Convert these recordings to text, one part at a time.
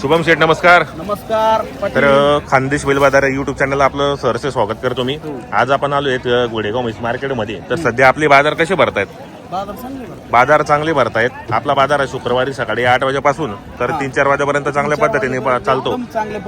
शुभम शेठ नमस्कार. नमस्कार तर खानदेश बैल बाजार युट्यूब चॅनलला आपलं सहर्ष स्वागत करतो मी. आज आपण आलो आहेत गोडेगाव म्हैस मार्केटमध्ये तर सध्या आपले बाजार कसे भरतायत? बाजार चांगले चांगले भरतायत. आपला बाजार आहे शुक्रवारी सकाळी आठ वाजेपासून. तर तीन चार वाजेपर्यंत चांगल्या पद्धतीने चालतो.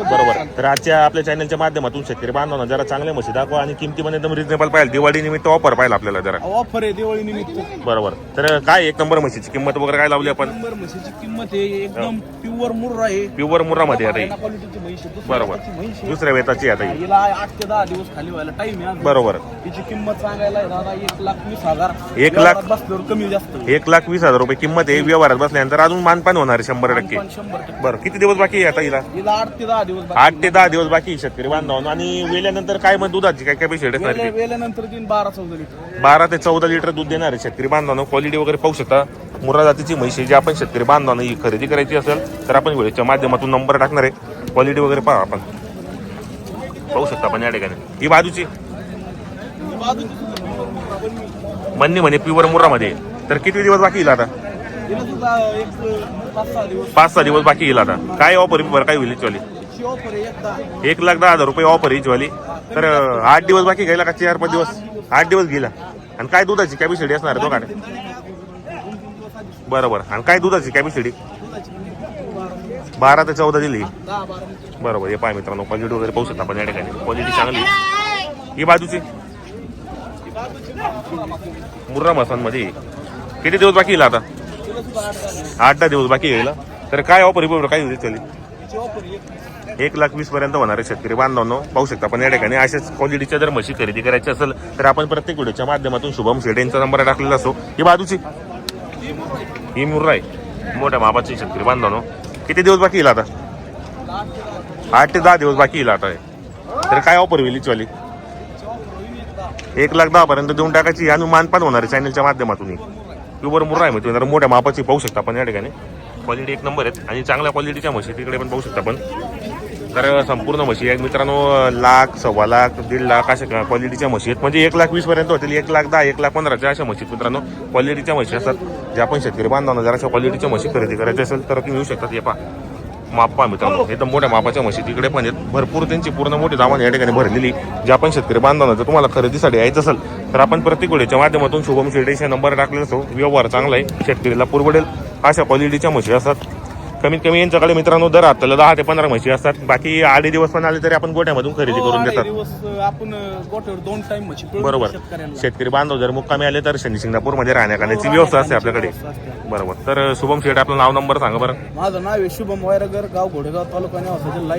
बरोबर. तर आजच्या आपल्या चॅनलच्या माध्यमातून शेतकरी बांधवांना जरा चांगल्या म्हशी दाखवा आणि किमतीमध्ये एकदम रिजनेबल पाहिजे. दिवाळी निमित्त ऑफर पाहिजे आपल्याला जरा. ऑफर आहे दिवाळी निमित्त. बरोबर. तर काय एक नंबर म्हशीची किंमत वगैरे काय लावली आपण? म्हशीची किंमत आहे. एकदम प्युअर मुर्रा आहे. प्युअर आता म्हैस आहे. दुसऱ्या बरोबर. दुसऱ्या वेताची आता आठ ते दहा दिवस खाली व्हायला टाइम. बरोबर. तिची किंमत सांगायला एक लाख वीस हजार. एक लाख- कमी जास्त. एक लाख वीस हजार रुपये किंमत आहे. व्यवहारात बसल्यानंतर अजून मानपान होणार आहे शंभर टक्के. पण शंभर टक्के. बरं किती दिवस बाकी आहे आता हिला? हिला आठ ते दहा दिवस बाकी. आठ ते दहा दिवस बाकी आहे शेतकरी बांधवांना. आणि वेल्यानंतर काय मग दुधाची काय काय शेड असणार वेले- वेल्यानंतर तीन बारा चौदा लिटर. बारा ते चौदा लिटर दूध देणार आहे शेतकरी बांधवांना. क्वालिटी वगैरे पाहू शकता. मुरा जातीची म्हशी जी आपण शेतकरी बांधवांना ही खरेदी करायची असेल तर आपण व्हिडिओच्या माध्यमातून नंबर टाकणार आहे. क्वालिटी वगैरे पहा आपण. पाहू शकता आपण या ठिकाणी. ही बाजूची. म्हणणे म्हणे प्युअर मुरामध्ये. तर किती दिवस बाकी येईल आता? पाच सहा दिवस बाकी येईल आता. काय ऑफर बरं काय होईल वाली? एक लाख दहा हजार रुपये ऑफर आहे तर आठ दिवस बाकी घ्यायला का चार पाच दिवस? आठ दिवस गेला. आणि काय दुधाची कॅपॅसिटी असणार आहे काय बरोबर. आणि काय दुधाची कॅपॅसिटी बारा ते चौदा दिली. बरोबर. हे पाय मित्रांनो क्वालिटी वगैरे पाहू शकता आपण या ठिकाणी. क्वालिटी चांगली. ही बाजूची? मुर्रा मसांमध्ये किती दिवस बाकी येईल आता? आठ दहा दिवस बाकी येईल तर काय ऑफर आहे काय होईल चालेल एक लाख वीस पर्यंत होणार आहे शेतकरी बांधवांनो. पाहू शकता पण या ठिकाणी अशाच क्वालिटीच्या जर म्हशी खरेदी करायची असेल तर आपण प्रत्येक व्हिडिओच्या माध्यमातून शुभम शेडे यांचा नंबर टाकलेला असो ही बाजूची. ही मुर्रा आहे. मोठ्या मापाची शेतकरी बांधवांनो. किती दिवस बाकी येईल आता? आठ ते दहा दिवस बाकी येईल आता. तर काय ऑफर होईल इचवाली एक लाख दहापर्यंत देऊन टाकायची अनुमान पण होणार आहे चॅनलच्या माध्यमातून. प्युअर मुर्रा आहे म्हणजे मोठ्या मापाची पाहू शकता आपण या ठिकाणी. क्वालिटी एक नंबर आहेत आणि चांगल्या क्वालिटीच्या म्हशी तिकडे पण पाहू शकता आपण. तर संपूर्ण म्हशी आहेत. मित्रांनो लाख सव्वा लाख दीड लाख अशा क्वालिटीच्या म्हशी आहेत. म्हणजे एक लाख वीसपर्यंत होतील एक लाख दहा एक लाख पंधराच्या अशा म्हशी आहेत मित्रांनो. क्वालिटीच्या म्हशी असतात. ज्या आपण शेतकरी बांधवांना जर अशा क्वालिटीच्या म्हशी खरेदी करायची असेल तर तुम्ही येऊ शकतात हे पहा. माप पहा मित्रांनो. एकदम मोठ्या मापाच्या म्हशी तिकडे पण आहेत. भरपूर त्यांची पूर्ण मोठी दामान या ठिकाणी भरलेली ज्या आपण शेतकरी बांधवांना जर तुम्हाला खरेदीसाठी यायचं असेल तर आपण प्रत्येक वेळेच्या माध्यमातून शुभम शेडेचा नंबर टाकलेला असतो. व्यवहार चांगला आहे. शेतकरीला पुरवडेल अशा क्वालिटीच्या म्हशी असतात. कमीत कमी यांच्याकडे मित्रांनो दर हाताला दहा ते पंधरा म्हशी असतात. बाकी आडे दिवस पण आले तरी आपण गोठ्यामधून खरेदी हो, करून देतात. दिवस अं, आपण अं, गोठ्यावर दोन टाइम म्हशी पिळून बरोबर. शेतकरी बांधव जर मुक्कामी आले तर शनी शिंगणापूरमध्ये राहण्या खाण्याची व्यवस्था असते. आपल्याकडे बरोबर. तर शुभम शेठ आपलं नाव नंबर सांगा बरं. माझं नाव आहे शुभम वायरगर गाव घोडेगाव तालुका नेवासा जिल्हा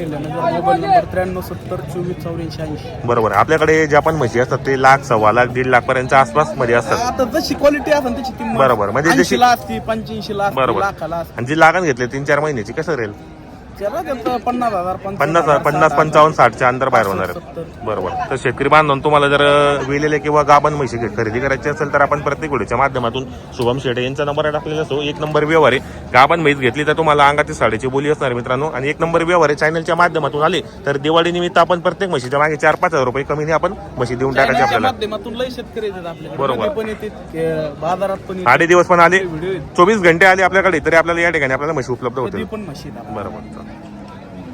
मोबाईल नंबर त्र्याण्णव सत्तर चोवीस चौऱ्याऐंशी ऐंशी. बरोबर आपल्याकडे ज्या पण म्हशी असतात ते लाख सव्वा लाख दीड लाख पर्यंत आसपासमध्ये असतात. आता जशी क्वालिटी असेल त्याची किंमत बरोबर, म्हणजे जशी- 80 ला असती पंच्याऐंशी ला असती बरोबर. लाखाला असती. आणि जी लागण घेतली तीन चार महिन्याची कसं राहील? पन्नास हजार पन्नास पन्नास पंचावन्न साठच्या अंतर बाहेर होणार आहे. सत्तर. बरोबर तर शेतकरी बांधून तुम्हाला जर वेलेले किंवा गाभण म्हशी खरेदी करायची असेल तर आपण प्रत्येक व्हिडिओच्या माध्यमातून शुभम शेटे यांचा नंबर टाकलेला असतो एक नंबर व्यवहार आहे गाभण म्हैस घेतली तर तुम्हाला अंगाची साडेची बोली असणार मित्रांनो आणि एक नंबर व्यवहार आहे चॅनलच्या माध्यमातून आले तर दिवाळी निमित्त आपण प्रत्येक म्हशीच्या मागे चार पाच हजार रुपये कमीने आपण म्हशी देऊन टाकायची आपल्याला बरोबर. आडे दिवस पण आले. चोवीस घंटे आले आपल्याकडे तरी आपल्याला या ठिकाणी आपल्याला म्हशी उपलब्ध येतात. बरोबर